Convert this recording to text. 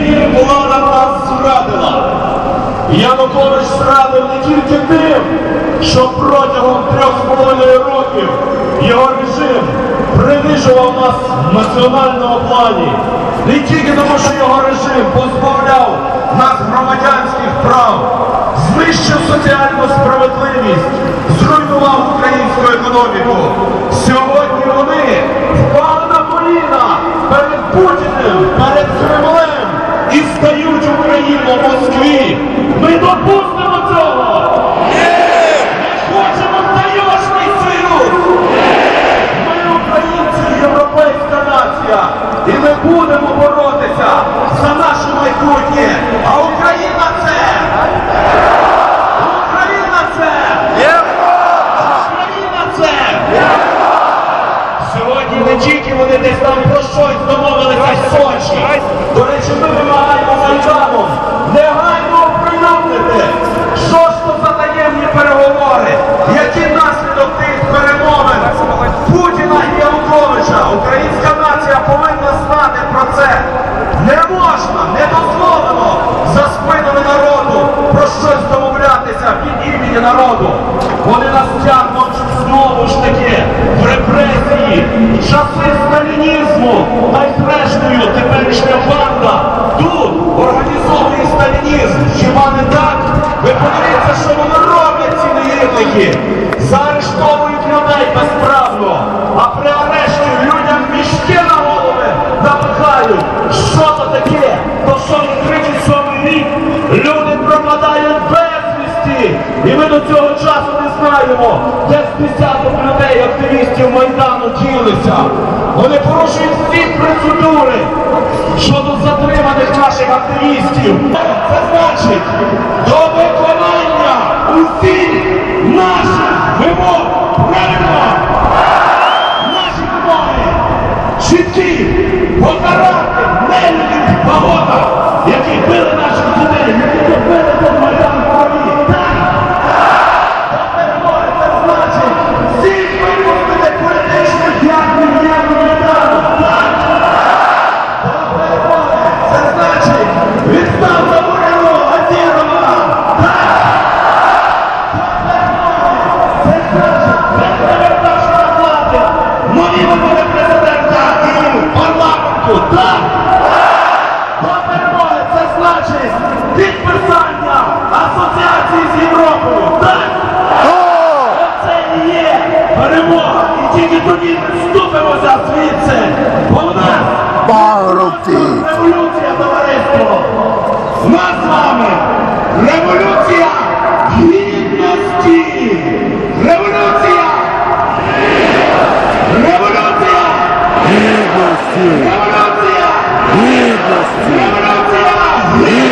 влада нас зрадила. Янукович зрадив не тільки тим, що протягом трьох з половиною років його режим принижував нас в національному плані. Не тільки тому, що його режим позбавляв нас громадянських прав, знищив соціальну справедливість, зруйнував українську економіку. Сьогодні вони допустимо цього! Ми хочемо таєшний союз! Ми українці, європейська нація, і ми будемо боротися за наше майбутнє. А Україна це! Україна це! Україна це! Сьогодні не тільки вони десь там про щось домовилися в Сочі. До речі, ми вимагаємо Майданом негайно оприлюднити, що ж то за таємні переговори, які наслідок тих перемовин Путіна і Януковича. Українська нація повинна знати про це. Не можна, не дозволено за спинами народу про щось домовлятися від імені народу. Вони нас тягнуть знову ж таки в репресії, в часи сталінізму, а й зрештою теперішня банда тут організовує сталінізм. Хіба не так? Ви подивіться, що вони роблять ці негідники. Заарештовують людей безправно, а при арешті людям мішки на голови напихають. Що то таке? То що від 37 рік люди. І ми до цього часу не знаємо, де з десяток людей, активістів Майдану ділися. Вони порушують всі процедури щодо затриманих наших активістів. Це значить до виконання усіх наших вимог. Парламенту. Так! До перемоги це значить підписання асоціації з Європою. Так! Оце і є перемога. І тільки тоді вступимося звідси. Бо в нас Парубки! Brasil.